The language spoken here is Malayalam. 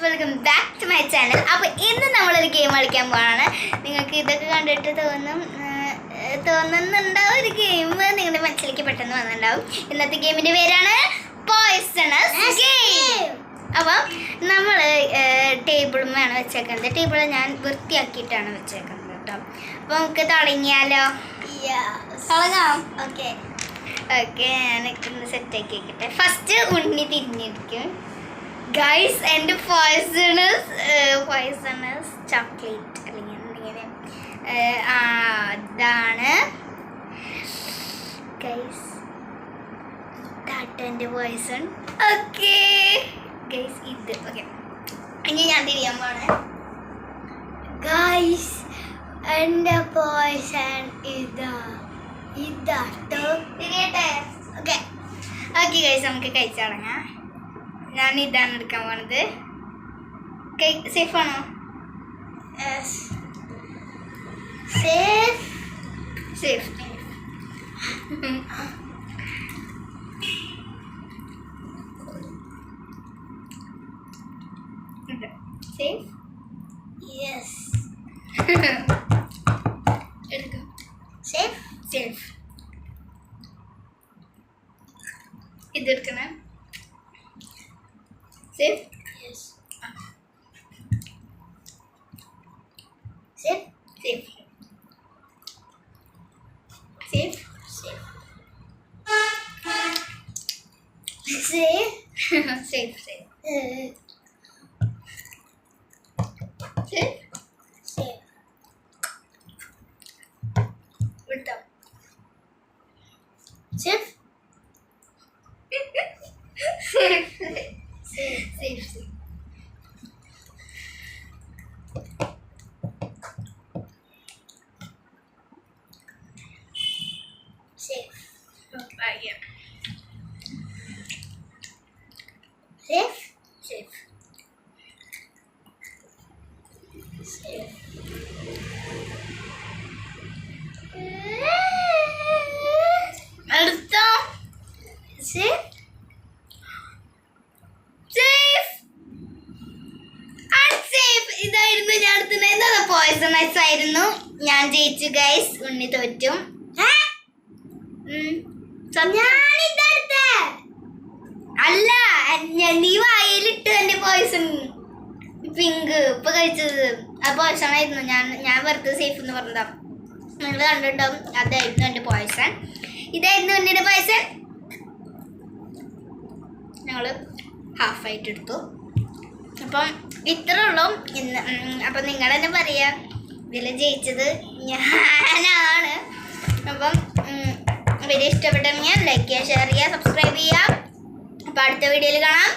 Guys welcome back to my channel അപ്പോൾ ഇന്ന് നമ്മളൊരു ഗെയിം കളിക്കാൻ പോവാണ്. നിങ്ങൾക്ക് ഇതൊക്കെ കണ്ടിട്ട് തോന്നും തോന്നുന്നുണ്ടാവും ഒരു ഗെയിം നിങ്ങളുടെ മനസ്സിലേക്ക് പെട്ടെന്ന് വന്നിട്ടുണ്ടാവും. ഇന്നത്തെ ഗെയിമിന്റെ പേരാണ് പോയ്സണസ് ഗെയിം അപ്പം നമ്മൾ ടേബിളുമാണ് വെച്ചേക്കുന്നത്. ടേബിൾ ഞാൻ വൃത്തിയാക്കിയിട്ടാണ് വെച്ചേക്കുന്നത് കേട്ടോ. അപ്പോൾ നമുക്ക് തുടങ്ങിയാലോ? തുടങ്ങാം. ഓക്കെ ഓക്കെ ഞാൻ ഒന്ന് സെറ്റ് ആക്കി വെക്കട്ടെ. ഫസ്റ്റ് ഉണ്ണി തിരിഞ്ഞിരിക്കും. ഗൈസ് എന്റെ പോയ്സണസ് പോയ്സണസ് ചോക്ലേറ്റ് അല്ലെങ്കിൽ എന്തെങ്കിലും അതാണ് ഗൈസ് ഇതാട്ടോ എന്റെ പോയ്സൺ ഓക്കെ ഗൈസ് ഇത് ഓക്കെ ഇനി ഞാൻ തിരിയാൻ പോണേ? ഗൈസ് എന്റെ പോയ്സൺ ഇതാ. ഇതാട്ടോ. തിരിയട്ടെ ഓക്കെ ഓക്കെ ഗൈസ് നമുക്ക് കഴിച്ചു തുടങ്ങാം. டானி டான் இருக்கான் வருது ஓகே சேஃப் ஆனோம் yes safe safe safe yes எடுக்க சேஃப் சேஃப் இது எடுக்கணும் Sit. Yes. Sit. Sit. Sit. Sit. Sit. Sit. Sit. Sit. Sit. Sit. Sit. safely. Safe. Oh, uh, yeah. Safe? Safe. Poisonous ഞാൻ ജയിച്ചു ഗൈസ് ഉണ്ണി തോറ്റും. അല്ല നീ വായിലിട്ട് എന്റെ പോയിസൺ പിങ്ക് ഇപ്പൊ കഴിച്ചത്. ആ പോയിസണായിരുന്നു ഞാൻ ഞാൻ വെറുതെ സേഫ് എന്ന് പറഞ്ഞതാ. നിങ്ങൾ കണ്ടിട്ടുണ്ടാവും അതായിരുന്നു എന്റെ പോയിസൺ ഇതായിരുന്നു ഉണ്ണിയുടെ പോയിസൺ ഞങ്ങൾ ഹാഫ് ആയിട്ട് എടുത്തു. അപ്പം ഇത്രേ ഉള്ളൂ. ഇന്ന് അപ്പം നിങ്ങൾ തന്നെ പറയാ. ഇതിൽ ജയിച്ചത് ഞാനാണ്. അപ്പം വീഡിയോ ഇഷ്ടപ്പെട്ടെങ്കിൽ ലൈക്ക് ചെയ്യുക ഷെയർ ചെയ്യുക സബ്സ്ക്രൈബ് ചെയ്യുക. അപ്പം അടുത്ത വീഡിയോയിൽ കാണാം.